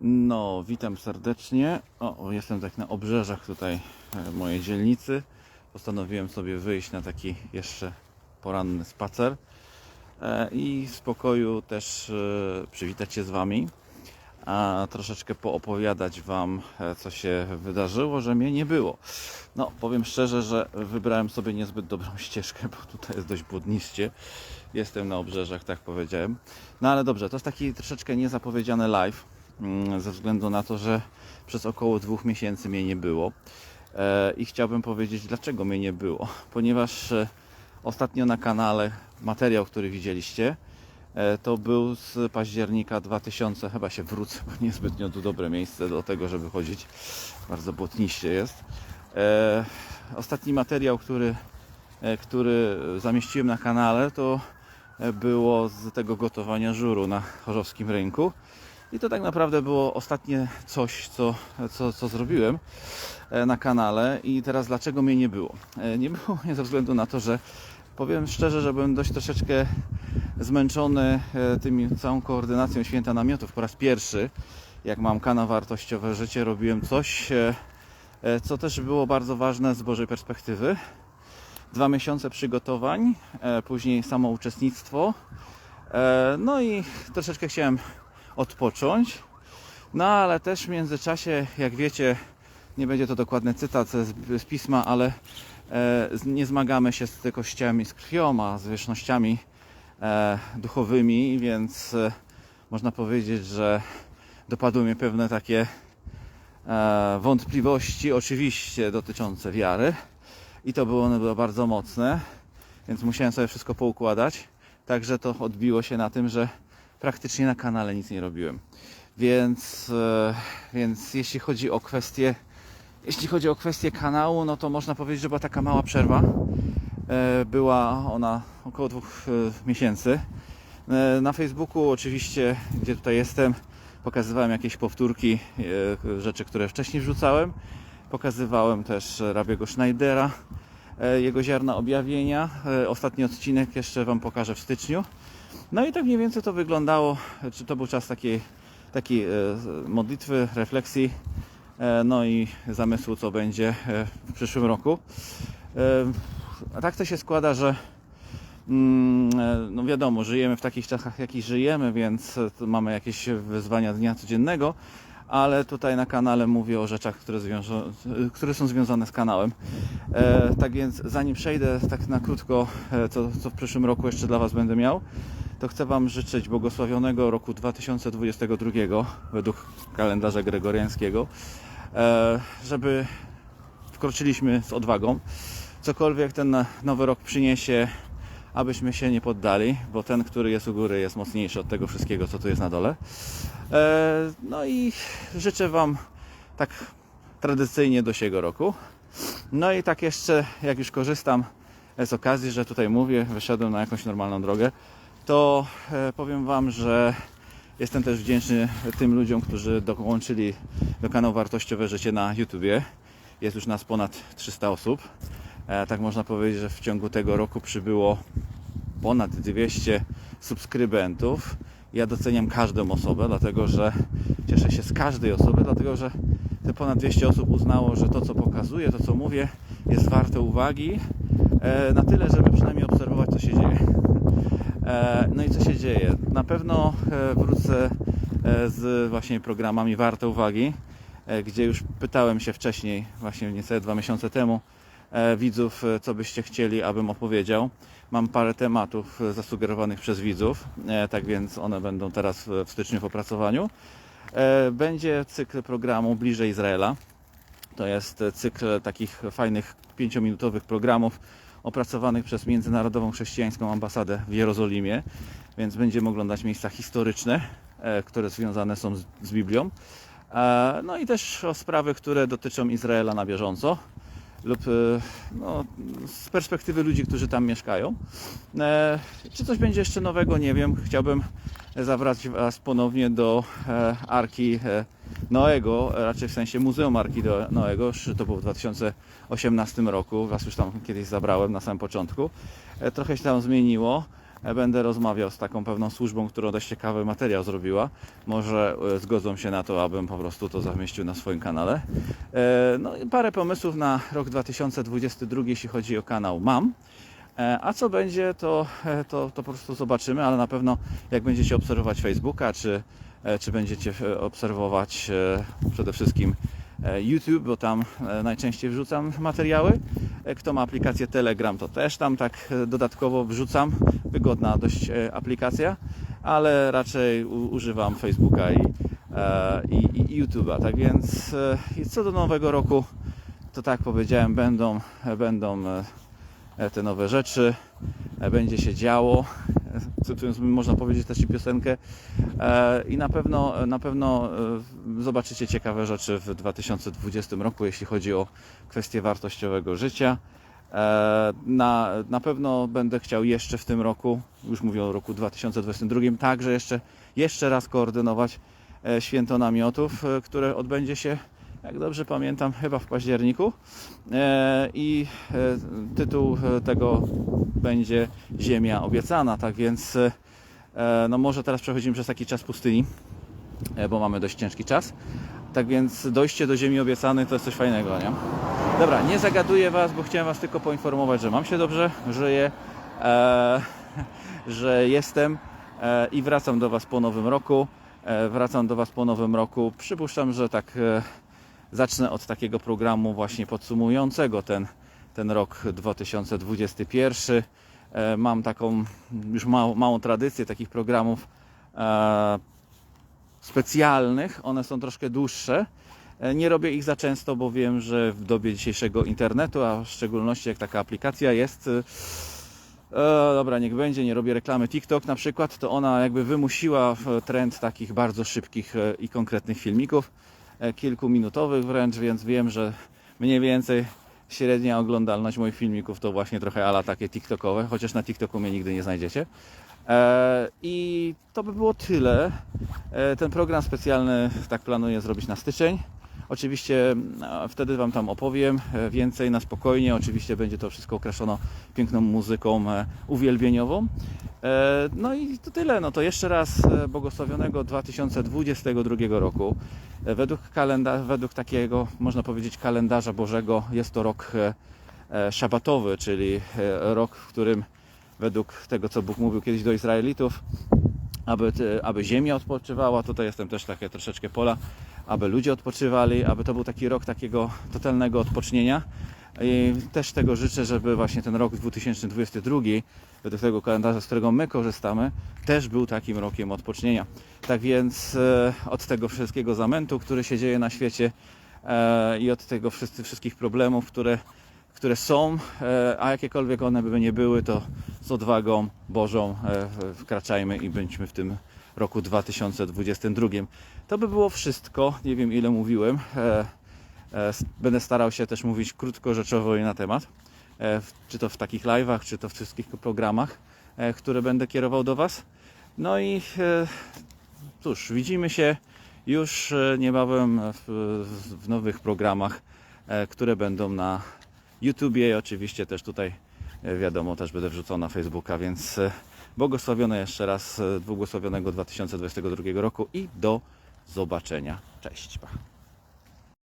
No, witam serdecznie. O, jestem tak na obrzeżach tutaj e, mojej dzielnicy. Postanowiłem sobie wyjść na taki jeszcze poranny spacer e, i w spokoju też e, przywitać się z Wami, a troszeczkę poopowiadać Wam, co się wydarzyło, że mnie nie było. No, powiem szczerze, że wybrałem sobie niezbyt dobrą ścieżkę, bo tutaj jest dość błudniście. Jestem na obrzeżach, tak powiedziałem. No ale dobrze, to jest taki troszeczkę niezapowiedziany live ze względu na to, że przez około dwóch miesięcy mnie nie było. E, I chciałbym powiedzieć, dlaczego mnie nie było. Ponieważ e, ostatnio na kanale materiał, który widzieliście, e, to był z października 2000, chyba się wrócę, bo niezbytnio tu dobre miejsce do tego, żeby chodzić. Bardzo błotniście jest. Ostatni materiał, który, który zamieściłem na kanale, to było z tego gotowania żuru na chorzowskim rynku. I to tak naprawdę było ostatnie coś, co, co, co zrobiłem e, na kanale. I teraz dlaczego mnie nie było? E, Nie było mnie ze względu na to, że powiem szczerze, że byłem dość troszeczkę zmęczony e, tymi całą koordynacją święta namiotów po raz pierwszy. Jak mam kanał Wartościowe Życie, robiłem coś, co też było bardzo ważne z Bożej perspektywy. Dwa miesiące przygotowań, później samo uczestnictwo. No i troszeczkę chciałem odpocząć. No ale też w międzyczasie, jak wiecie, nie będzie to dokładny cytat z, z pisma, ale e, nie zmagamy się z kościami z krwią, a z wyżnościami e, duchowymi, więc e, można powiedzieć, że dopadły mnie pewne takie e, wątpliwości, oczywiście dotyczące wiary. I to było, były bardzo mocne, więc musiałem sobie wszystko poukładać. Także to odbiło się na tym, że praktycznie na kanale nic nie robiłem. Więc, e, więc jeśli chodzi o kwestię jeśli chodzi o kwestię kanału, no to można powiedzieć, że była taka mała przerwa. E, Była ona około dwóch e, miesięcy. Na Facebooku oczywiście, gdzie tutaj jestem, pokazywałem jakieś powtórki rzeczy, które wcześniej wrzucałem. Pokazywałem też Rabiego Schneidera, jego ziarna objawienia. Ostatni odcinek jeszcze Wam pokażę w styczniu. No i tak mniej więcej to wyglądało, czy to był czas takiej, takiej e, modlitwy, refleksji, e, no i zamysłu, co będzie e, w przyszłym roku. A tak to się składa, że mm, no wiadomo, żyjemy w takich czasach, jakich żyjemy, więc mamy jakieś wyzwania dnia codziennego, ale tutaj na kanale mówię o rzeczach, które, zwiążą, które są związane z kanałem. E, tak więc zanim przejdę tak na krótko, co, co w przyszłym roku jeszcze dla Was będę miał, to chcę Wam życzyć błogosławionego roku 2022 według kalendarza gregoriańskiego, e, żeby wkroczyliśmy z odwagą. Cokolwiek ten nowy rok przyniesie, abyśmy się nie poddali, bo ten, który jest u góry, jest mocniejszy od tego wszystkiego, co tu jest na dole. E, No i życzę Wam tak tradycyjnie do siego roku. No i tak jeszcze, jak już korzystam z okazji, że tutaj mówię, wyszedłem na jakąś normalną drogę, to e, powiem Wam, że jestem też wdzięczny tym ludziom, którzy dołączyli do kanału Wartościowe Życie na YouTubie. Jest już nas ponad 300 osób. E, Tak można powiedzieć, że w ciągu tego roku przybyło ponad 200 subskrybentów. Ja doceniam każdą osobę, dlatego że cieszę się z każdej osoby, dlatego że te ponad 200 osób uznało, że to co pokazuję, to co mówię jest warte uwagi e, na tyle, żeby przynajmniej obserwować co się dzieje. E, No i co się dzieje? Na pewno e, wrócę e, z właśnie programami warte uwagi, gdzie już pytałem się wcześniej, właśnie niecałe dwa miesiące temu, widzów, co byście chcieli, abym opowiedział. Mam parę tematów zasugerowanych przez widzów, tak więc one będą teraz w- styczniu w opracowaniu. Będzie cykl programu Bliżej Izraela. To jest cykl takich fajnych pięciominutowych programów opracowanych przez Międzynarodową Chrześcijańską Ambasadę w Jerozolimie, więc będziemy oglądać miejsca historyczne, e, które związane są z, z Biblią. E, No i też o sprawy, które dotyczą Izraela na bieżąco lub e, no, z perspektywy ludzi, którzy tam mieszkają. Czy coś będzie jeszcze nowego, nie wiem. Chciałbym zabrać Was ponownie do Arki Noego, raczej w sensie Muzeum Arki Noego, to było w 2018 roku, Was już tam kiedyś zabrałem na samym początku. E, Trochę się tam zmieniło. e, będę rozmawiał z taką pewną służbą, która dość ciekawy materiał zrobiła. Może e, zgodzą się na to, abym po prostu to zamieścił na swoim kanale. No i parę pomysłów na rok 2022, jeśli chodzi o kanał mam. A co będzie, to, to, to po prostu zobaczymy, ale na pewno jak będziecie obserwować Facebooka, czy, czy będziecie e, obserwować e, przede wszystkim e, YouTube, bo tam e, najczęściej wrzucam materiały. E, Kto ma aplikację Telegram, to też tam tak e, dodatkowo wrzucam. Wygodna dość e, aplikacja, ale raczej używam Facebooka i, e, i, i YouTube'a. Tak więc e, co do nowego roku, to tak powiedziałem, będą, będą e, e, te nowe rzeczy, e, będzie się działo. Cytując, można powiedzieć też i piosenkę. E, I na pewno, na pewno e, zobaczycie ciekawe rzeczy w 2020 roku, jeśli chodzi o kwestie wartościowego życia. E, Na, na pewno będę chciał jeszcze w tym roku, już mówię o roku 2022, także jeszcze, jeszcze raz koordynować święto namiotów, które odbędzie się, jak dobrze pamiętam, chyba w październiku. E, I e, tytuł e, tego będzie Ziemia obiecana. Tak więc, no może teraz przechodzimy przez taki czas pustyni, bo mamy dość ciężki czas. Tak więc dojście do Ziemi obiecanej to jest coś fajnego, nie? Dobra, nie zagaduję Was, bo chciałem Was tylko poinformować, że mam się dobrze, żyję, e, że jestem e, i wracam do Was po nowym roku. E, wracam do Was po nowym roku. Przypuszczam, że tak e, zacznę od takiego programu właśnie podsumującego ten, ten rok 2021. E, mam taką już małą, małą tradycję takich programów e, specjalnych. One są troszkę dłuższe. E, Nie robię ich za często, bo wiem, że w dobie dzisiejszego internetu, a w szczególności jak taka aplikacja jest, e, dobra, niech będzie, nie robię reklamy TikTok na przykład, to ona jakby wymusiła trend takich bardzo szybkich i konkretnych filmików, kilkuminutowych wręcz, więc wiem, że mniej więcej średnia oglądalność moich filmików to właśnie trochę ala takie TikTokowe, chociaż na TikToku mnie nigdy nie znajdziecie. E, I to by było tyle. E, Ten program specjalny tak planuję zrobić na styczeń. Oczywiście e, wtedy Wam tam opowiem e, więcej na spokojnie. Oczywiście będzie to wszystko okraszone piękną muzyką e, uwielbieniową. E, No i to tyle. No to jeszcze raz e, błogosławionego 2022 roku. E, Według, kalenda- według takiego, można powiedzieć, kalendarza Bożego jest to rok szabatowy, czyli rok, w którym według tego, co Bóg mówił kiedyś do Izraelitów, aby, aby ziemia odpoczywała. Tutaj jestem też takie troszeczkę pola, aby ludzie odpoczywali, aby to był taki rok takiego totalnego odpocznienia. I też tego życzę, żeby właśnie ten rok 2022, według tego kalendarza, z którego my korzystamy, też był takim rokiem odpocznienia. Tak więc e, od tego wszystkiego zamętu, który się dzieje na świecie e, i od tego wszystkich problemów, które, które są, e, a jakiekolwiek one by nie były, to z odwagą Bożą wkraczajmy i bądźmy w tym roku 2022. To by było wszystko. Nie wiem ile mówiłem. E, Będę starał się też mówić krótko, rzeczowo i na temat. E, Czy to w takich live'ach, czy to w wszystkich programach, e, które będę kierował do Was. No i cóż, widzimy się już niebawem w, w- nowych programach, które będą na YouTubie i oczywiście też tutaj wiadomo, też będę wrzucał na Facebooka, więc błogosławione jeszcze raz, błogosławionego 2022 roku i do zobaczenia. Cześć. Pa.